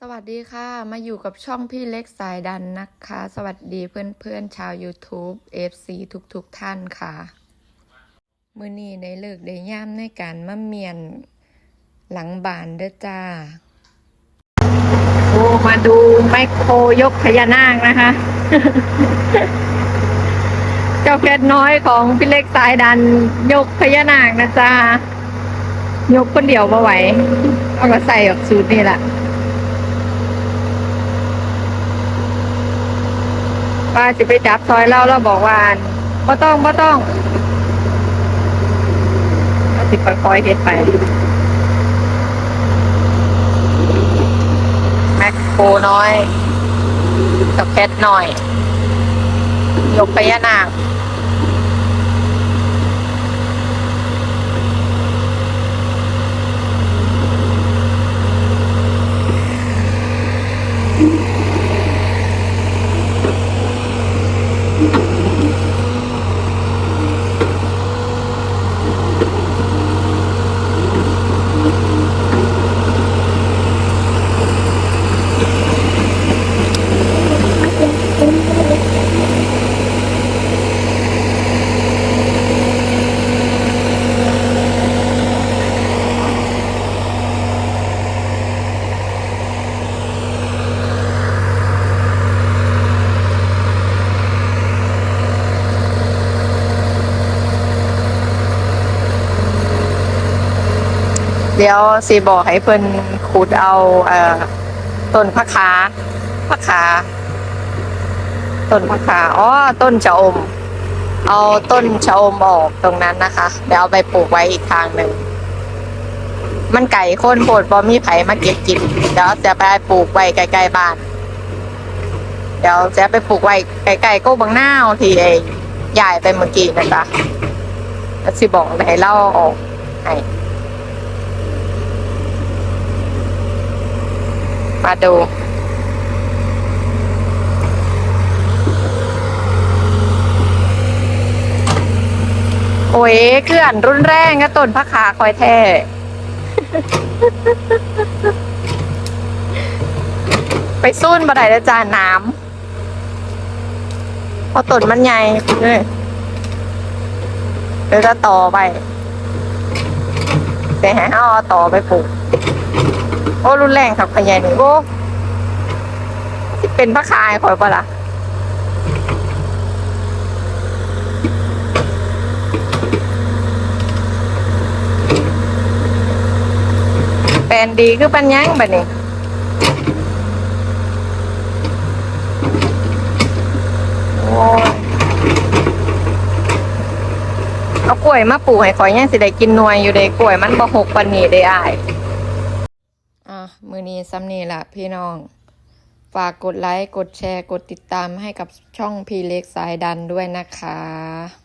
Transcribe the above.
สวัสดีค่ะ มาอยู่กับช่องพี่เล็กสายดันนะคะ สวัสดีเพื่อนๆชาว YouTube FC ทุกๆทท่านค่ะ มือนี้ในเลิกได้ย่ามในการมาเมียนหลังบานเด้อจ้าโอ้มาดูไมโครยกพญานาคนะคะ เจ้าเพชรน้อยของพี่เล็กสายดันยกพญานาคนะจ๊ะยกคนเดียวมาไหวเอาก็ใส่ออกสูตรนี่แหละ ป้าจะไปจับซอยเล่าเราบอกว่าบ่ต้องบ่ต้องก็สิค่อยๆเฮ็ดไปแม็กโคน้อยกับแคทหน่อย ยกไปยะนา ค เดี๋ยวสิบอกให้เพิ่นขุดเอาเอ่อต้นพักขาพักขาต้นพักขาอ๋อต้นชะอม เอาต้นชะอมออกตรงนั้นนะคะ เดี๋ยวเอาไปปลูกไว้อีกทางหนึ่งมันไก่โค่นโพดบอมีไผมาเก็บกินเดี๋ยวจะไปปลูกไว้ใกล้ๆบ้าน เดี๋ยวจะไปปลูกไว้ใกล้ๆโก้บางหน้าที่ไอ้ใหญ่ไปเมื่อกี้นะจ๊ะสิบอกให้เล่าออกให้ มาดูโอ้ยเคลื่อนรุนแรงก็ต้นพระขาคอยแท้ไปสู้นบัไดแล้วจานน้ำเพอต้นมันใหญ่เลยเดี๋ยวจะต่อไปเสียหายเอาต่อไปปลูก โอ้รุนแรงครับขยายหนึ่งโอ้สิเป็นพระคายคอยปะล่ะแปลนดีคือปัญญังแบบนี้โอ้เอากล้วยมาปลูกให้ขอยยังสิได้กินนวยอยู่เด้กล้วยมันบ่หกปันนี้ได้อาย อะมือนี้ซ้ำนี่ละพี่น้อง ฝากกดไลค์ กดแชร์ กดติดตามให้กับช่องพีเล็กสายดันด้วยนะคะ